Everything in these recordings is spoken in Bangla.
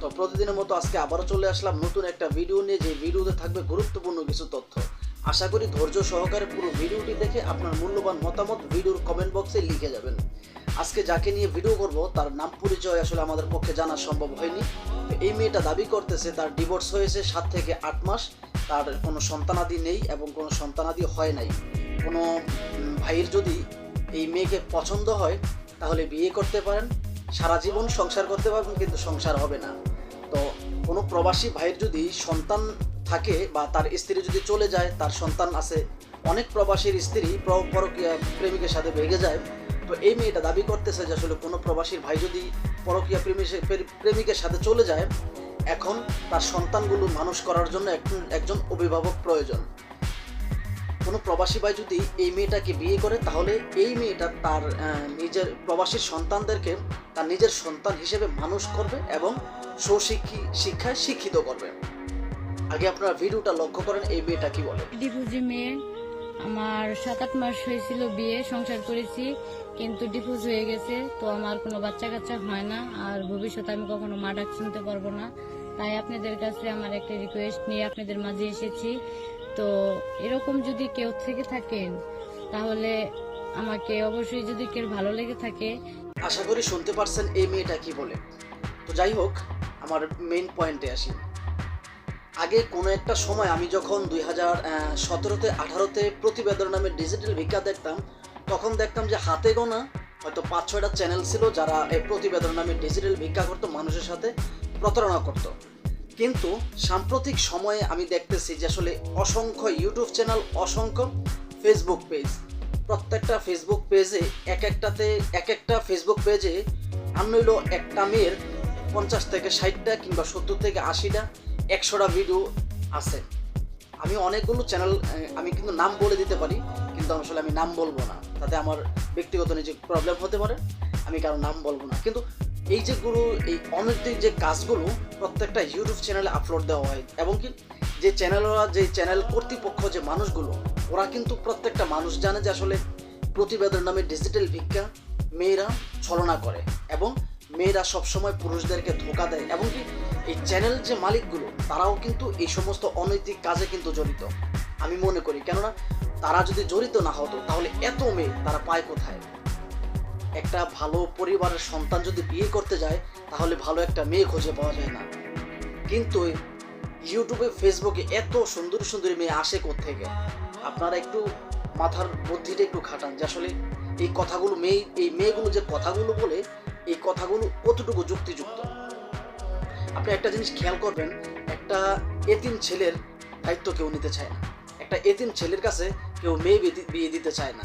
তো প্রতিদিনের মতো আজকে আবারও চলে আসলাম নতুন একটা ভিডিও নিয়ে, যে ভিডিওতে থাকবে গুরুত্বপূর্ণ কিছু তথ্য। আশা করি ধৈর্য সহকারে পুরো ভিডিওটি দেখে আপনার মূল্যবান মতামত ভিডিওর কমেন্ট বক্সে লিখে যাবেন। আজকে যাকে নিয়ে ভিডিও করব, তার নাম পরিচয় আসলে আমাদের পক্ষে জানা সম্ভব হয়নি। এই মেয়েটা দাবি করতেছে, তার ডিভোর্স হয়েছে সাত থেকে আট মাস, তার কোনো সন্তানাদি নেই এবং কোনো সন্তানাদি হয় নাই। কোনো ভাইয়ের যদি এই মেয়েকে পছন্দ হয়, তাহলে বিয়ে করতে পারেন। সারা জীবন সংসার করতে পারবেন কিন্তু সংসার হবে না। তো কোনো প্রবাসী ভাইয়ের যদি সন্তান থাকে বা তার স্ত্রী যদি চলে যায়, তার সন্তান আছে, অনেক প্রবাসীর স্ত্রী প্র- পরকীয়া প্রেমিকের সাথে ভেগে যায়। তো এই মেয়েটা দাবি করতেছে যে আসলে কোনো প্রবাসীর ভাই যদি পরকীয়া প্রেমিকের সাথে চলে যায়, এখন তার সন্তানগুলো মানুষ করার জন্য একজন অভিভাবক প্রয়োজন। কোনো প্রবাসী ভাই যদি এই মেয়েটাকে বিয়ে করে, তাহলে এই মেয়েটা তার নিজের প্রবাসীর সন্তানদেরকে তার নিজের সন্তান হিসেবে মানুষ করবে এবং সুশিক্ষি শিক্ষায় শিক্ষিত করবে। আগে আপনারা ভিডিওটা লক্ষ্য করেন, এই মেয়েটা কি বলে? ডিভোর্সি মেয়ে। আমার সাত আট মাস হয়েছিল বিয়ে, সংসার করেছি, কিন্তু ডিভোর্স হয়ে গেছে, তো আমার কোনো বাচ্চা কাচ্চা হয় না, আর ভবিষ্যতে আমি কখনো মা ডাক শুনতে পারব না। তাই আপনাদের কাছে আমার একটা রিকোয়েস্ট নিয়ে আপনাদের মাঝে এসেছি। তো এরকম যদি কেউ থেকে থাকেন, তাহলে আমাকে অবশ্যই যদি কেউ ভালো লেগে থাকে আশা করি শুনতে পারছেন এই মেয়েটা কি বলে। তো যাই হোক, আমার মেইন পয়েন্টে আসি। আগে কোনো একটা সময় আমি যখন দুই হাজার সতেরোতে, আঠারোতে প্রতিবেদন নামে ডিজিটাল ভিক্ষা দেখতাম, তখন দেখতাম যে হাতে গোনা, হয়তো পাঁচ, ছয়টা চ্যানেল ছিল যারা এই প্রতিবেদন নামে ডিজিটাল ভিক্ষা করতো, মানুষের সাথে প্রতারণা করতো। কিন্তু সাম্প্রতিক সময়ে আমি দেখতেছি যে আসলে অসংখ্য ইউটিউব চ্যানেল অসংখ্য ফেসবুক পেজ প্রত্যেকটা ফেসবুক পেজে এক একটাতে, এক একটা ফেসবুক পেজে আমি হইল একটা মেয়ের পঞ্চাশ থেকে ষাটটা কিংবা সত্তর থেকে আশিটা, একশোটা ভিডিও আছে। আমি অনেকগুলো চ্যানেল আমি কিন্তু নাম বলে দিতে পারি, কিন্তু আসলে আমি নাম বলব না। তাতে আমার ব্যক্তিগত নিজে প্রবলেম হতে পারে, আমি কারও নাম বলব না। কিন্তু এই যেগুলো এই অনৈতিক যে কাজগুলো প্রত্যেকটা ইউটিউব চ্যানেলে আপলোড দেওয়া হয় এবং কি যে চ্যানেলরা যে চ্যানেল কর্তৃপক্ষ যে মানুষগুলো, ওরা কিন্তু প্রত্যেকটা মানুষ জানে যে আসলে প্রতিবেদন নামে ডিজিটাল ভিক্ষা মেয়েরা ছলনা করে এবং মেয়েরা সবসময় পুরুষদেরকে ধোকা দেয় এবং কি এই চ্যানেল যে মালিকগুলো, তারাও কিন্তু এই সমস্ত অনৈতিক কাজে কিন্তু জড়িত। আমি মনে করি কেননা তারা যদি জড়িত না হতো, তাহলে এত মেয়ে তারা পায় কোথায়? একটা ভালো পরিবারের সন্তান যদি বিয়ে করতে যায়, তাহলে ভালো একটা মেয়ে খুঁজে পাওয়া যায় না। কিন্তু ইউটিউবে, ফেসবুকে এত সুন্দর সুন্দর মেয়ে আসে থেকে আপনারা একটু মাথার বুদ্ধিটা একটু খাটান যে আসলে এই কথাগুলো মেয়ে, এই মেয়েগুলো যে কথাগুলো বলে, এই কথাগুলো কতটুকু যুক্তিযুক্ত? আপনি একটা জিনিস খেয়াল করবেন, একটা এতিম ছেলের দায়িত্ব কেউ নিতে চায় না। একটা এতিম ছেলের কাছে কেউ মেয়ে বিয়ে দিতে চায় না।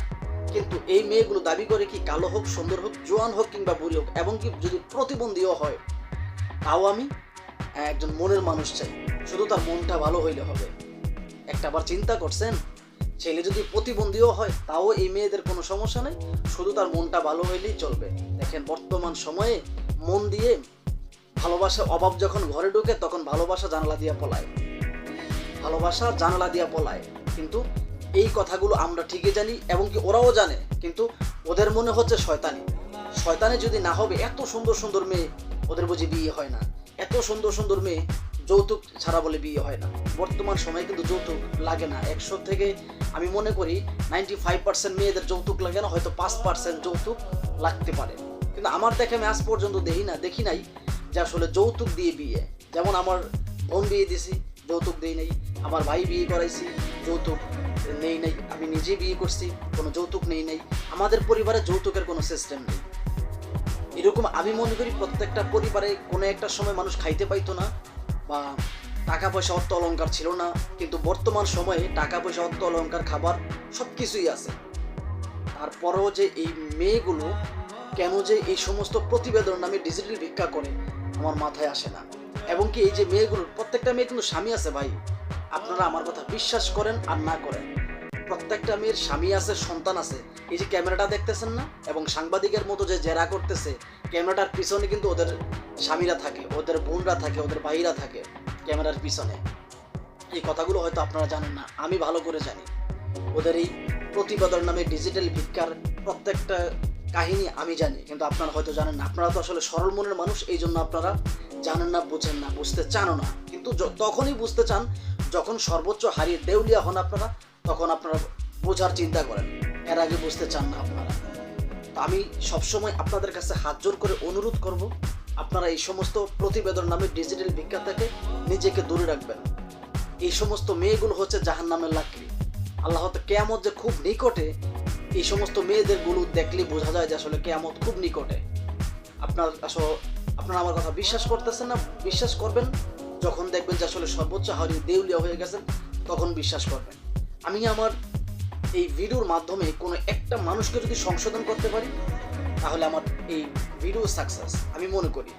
কিন্তু এই মেয়েগুলো দাবি করে কি কালো হোক, সুন্দর হোক, জোয়ান হোক কিংবা বুড়ি হোক, এবং কি যদি প্রতিবন্ধীও হয়, তাও আমি একজন মনের মানুষ চাই। শুধু তার মনটা ভালো হইলে হবে। একটা বার চিন্তা করছেন, ছেলে যদি প্রতিবন্ধীও হয়, তাও এই মেয়েদের কোনো সমস্যা নেই, শুধু তার মনটা ভালো হইলেই চলবে। দেখেন, বর্তমান সময়ে মন দিয়ে ভালোবাসা, অভাব যখন ঘরে ঢুকে, তখন ভালোবাসা জানালা দিয়া পলায়। ভালোবাসা জানালা দিয়া পলায়। কিন্তু এই কথাগুলো আমরা ঠিকই জানি এবং কি ওরাও জানে, কিন্তু ওদের মনে হচ্ছে শয়তানি। শয়তানি যদি না হবে, এত সুন্দর সুন্দর মেয়ে ওদের বুঝি বিয়ে হয় না। এত সুন্দর সুন্দর মেয়ে যৌতুক ছাড়া বলে বিয়ে হয় না। বর্তমান সময়ে কিন্তু যৌতুক লাগে না। একশো থেকে আমি মনে করি নাইনটি ফাইভ পার্সেন্ট মেয়েদের যৌতুক লাগে না, হয়তো পাঁচ পার্সেন্ট যৌতুক লাগতে পারে। কিন্তু আমার দেখে আমি আজ পর্যন্ত দেখি না, দেখি নাই যে আসলে যৌতুক দিয়ে বিয়ে। যেমন আমার বোন বিয়ে দিছি, যৌতুক দেই নাই। আমার ভাই বিয়ে করাইছি, যৌতুক নেই, নাই। আমি নিজে বিয়ে করছি, কোনো যৌতুক নেই, নাই। আমাদের পরিবারে যৌতুকের কোনো সিস্টেম নেই। এরকম আমি মনে করি প্রত্যেকটা পরিবারে কোনো একটা সময় মানুষ খাইতে পাইতো না, বা টাকা পয়সা, অর্থ অলংকার ছিল না। কিন্তু বর্তমান সময়ে টাকা পয়সা, অর্থ অলংকার, খাবার সব কিছুই আছে। তারপরেও যে এই মেয়েগুলো কেন যে এই সমস্ত প্রতিবেদন নামে ডিজিটাল ভিক্ষা করে, আমার মাথায় আসে না। এবং কি এই যে মেয়েগুলোর প্রত্যেকটা মেয়ে কিন্তু স্বামী আছে ভাই। আপনারা আমার কথা বিশ্বাস করেন আর না করেন। প্রত্যেকটা মেয়ের স্বামী আছে, সন্তান আছে। এই যে ক্যামেরাটা দেখতেছেন না? এবং সাংবাদিকের মতো যে জেরা করতেছে, ক্যামেরাটার পিছনে কিন্তু ওদের স্বামীরা থাকে, ওদের বোনরা থাকে, ওদের ভাইরা থাকে ক্যামেরার পিছনে। এই কথাগুলো হয়তো আপনারা জানেন না, আমি ভালো করে জানি। ওদের এই প্রতিবেদন নামে ডিজিটাল ভিক্ষার প্রত্যেকটা কাহিনী আমি জানি, কিন্তু আপনারা হয়তো জানেন না। আপনারা তো আসলে সরল মনের মানুষ, এই জন্য আপনারা জানেন না, বুঝেন না, বুঝতে চানও না। কিন্তু তখনই বুঝতে চান, যখন সর্বোচ্চ হারিয়ে দেউলিয়া হন আপনারা তখন আপনারা বোঝার চিন্তা করেন। এর আগে বুঝতে চান না আপনারা। আমি সবসময় আপনাদের কাছে হাত জোর করে অনুরোধ করব, আপনারা এই সমস্ত প্রতিবেদন নামে ডিজিটাল ভিক্ষা থেকে নিজেকে দূরে রাখবেন। এই সমস্ত মেয়েগুলো হচ্ছে জাহান নামের লাকড়ি। আল্লাহ তো কেয়ামত যে খুব নিকটে, এই সমস্ত মেয়েদেরগুলো দেখলে বোঝা যায় যে আসলে কেয়ামত খুব নিকটে। আপনার আসলে আপনারা আমার কথা বিশ্বাস করতেছেন না, বিশ্বাস করবেন? যখন দেখবেন যে আসলে সর্বোচ্চ হারিয়ে দেউলিয়া হয়ে গেছেন, তখন বিশ্বাস করবেন। আমি আমার এই ভিডিওর মাধ্যমে কোনো একটা মানুষকে যদি সংশোধন করতে পারি, তাহলে আমার এই ভিডিও সাকসেস আমি মনে করি।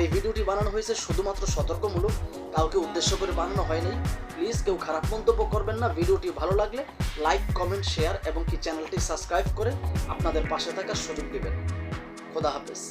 এই ভিডিওটি বানানো হয়েছে শুধুমাত্র সতর্কমূলক, কাউকে উদ্দেশ্য করে বানানো হয়নি প্লিজ কেউ খারাপ মন্তব্য করবেন না, ভিডিওটি ভালো লাগলে লাইক কমেন্ট শেয়ার এবং কি চ্যানেলটি সাবস্ক্রাইব করে আপনাদের পাশে থাকার সুযোগ দেবেন। খোদা হাফেজ।